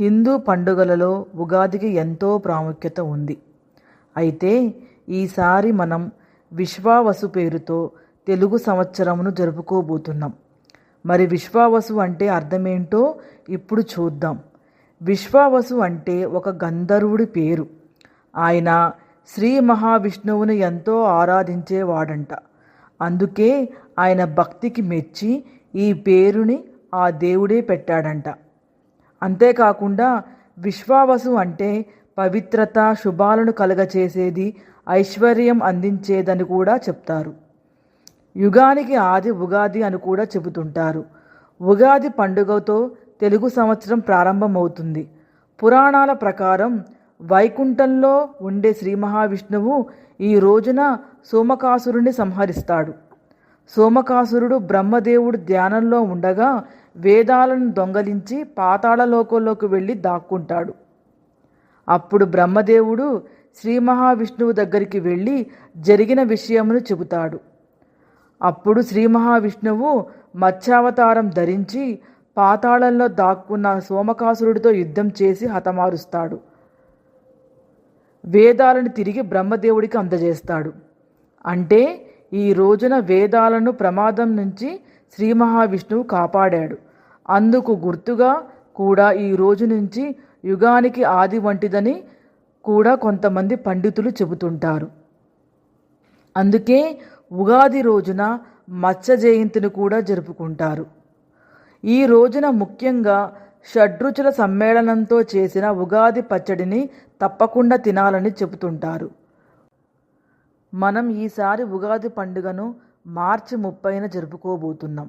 హిందూ పండుగలలో ఉగాదికి ఎంతో ప్రాముఖ్యత ఉంది. అయితే ఈసారి మనం విశ్వావసు పేరుతో తెలుగు సంవత్సరమును జరుపుకోబోతున్నాం. మరి విశ్వావసు అంటే అర్థమేంటో ఇప్పుడు చూద్దాం. విశ్వావసు అంటే ఒక గంధర్వుడి పేరు. ఆయన శ్రీ మహావిష్ణువుని ఎంతో ఆరాధించేవాడంట. అందుకే ఆయన భక్తికి మెచ్చి ఈ పేరుని ఆ దేవుడే పెట్టాడంట. అంతేకాకుండా విశ్వావసు అంటే పవిత్రత శుభాలను కలగచేసేది ఐశ్వర్యం అందించేదని కూడా చెప్తారు. యుగానికి ఆది ఉగాది అని కూడా చెబుతుంటారు. ఉగాది పండుగతో తెలుగు సంవత్సరం ప్రారంభమవుతుంది. పురాణాల ప్రకారం వైకుంఠంలో ఉండే శ్రీ మహావిష్ణువు ఈ రోజున సోమకాసురుని సంహరిస్తాడు. సోమకాసురుడు బ్రహ్మదేవుడు ధ్యానంలో ఉండగా వేదాలను దొంగలించి పాతాళలోకంలోకి వెళ్ళి దాక్కుంటాడు. అప్పుడు బ్రహ్మదేవుడు శ్రీ మహావిష్ణువు దగ్గరికి వెళ్ళి జరిగిన విషయమును చెబుతాడు. అప్పుడు శ్రీ మహావిష్ణువు మత్స్యావతారం ధరించి పాతాళంలో దాక్కున్న సోమకాసురుడితో యుద్ధం చేసి హతమారుస్తాడు. వేదాలను తిరిగి బ్రహ్మదేవుడికి అందజేస్తాడు. అంటే ఈ రోజున వేదాలను ప్రమాదం నుంచి శ్రీ మహావిష్ణువు కాపాడాడు. అందుకు గుర్తుగా కూడా ఈ రోజు నుంచి యుగానికి ఆది వంటిదని కూడా కొంతమంది పండితులు చెబుతుంటారు. అందుకే ఉగాది రోజున మత్స్య జయంతిని కూడా జరుపుకుంటారు. ఈ రోజున ముఖ్యంగా షడ్రుచుల సమ్మేళనంతో చేసిన ఉగాది పచ్చడిని తప్పకుండా తినాలని చెబుతుంటారు. మనం ఈసారి ఉగాది పండుగను మార్చి ముప్పైన జరుపుకోబోతున్నాం.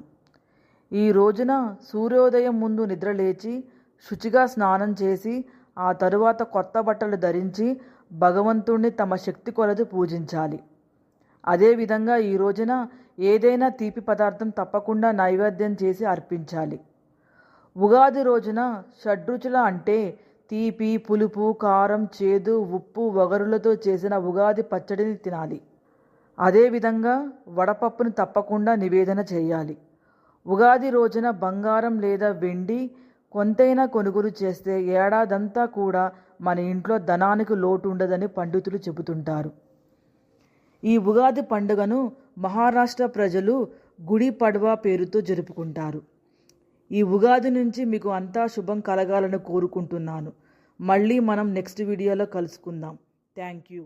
ఈ రోజున సూర్యోదయం ముందు నిద్రలేచి శుచిగా స్నానం చేసి ఆ తరువాత కొత్త బట్టలు ధరించి భగవంతుణ్ణి తమ శక్తి కొలది పూజించాలి. అదేవిధంగా ఈ రోజున ఏదైనా తీపి పదార్థం తప్పకుండా నైవేద్యం చేసి అర్పించాలి. ఉగాది రోజున షడ్రుచుల అంటే తీపి పులుపు కారం చేదు ఉప్పు వగరులతో చేసిన ఉగాది పచ్చడిని తినాలి. అదేవిధంగా వడపప్పును తప్పకుండా నివేదన చేయాలి. ఉగాది రోజున బంగారం లేదా వెండి కొంతైనా కొనుగోలు చేస్తే ఏడాదంతా కూడా మన ఇంట్లో ధనానికి లోటు ఉండదని పండితులు చెబుతుంటారు. ఈ ఉగాది పండుగను మహారాష్ట్ర ప్రజలు గుడి పడవ పేరుతో జరుపుకుంటారు. ఈ ఉగాది నుంచి మీకు అంతా శుభం కలగాలని కోరుకుంటున్నాను. మళ్ళీ మనం నెక్స్ట్ వీడియోలో కలుసుకుందాం. Thank you.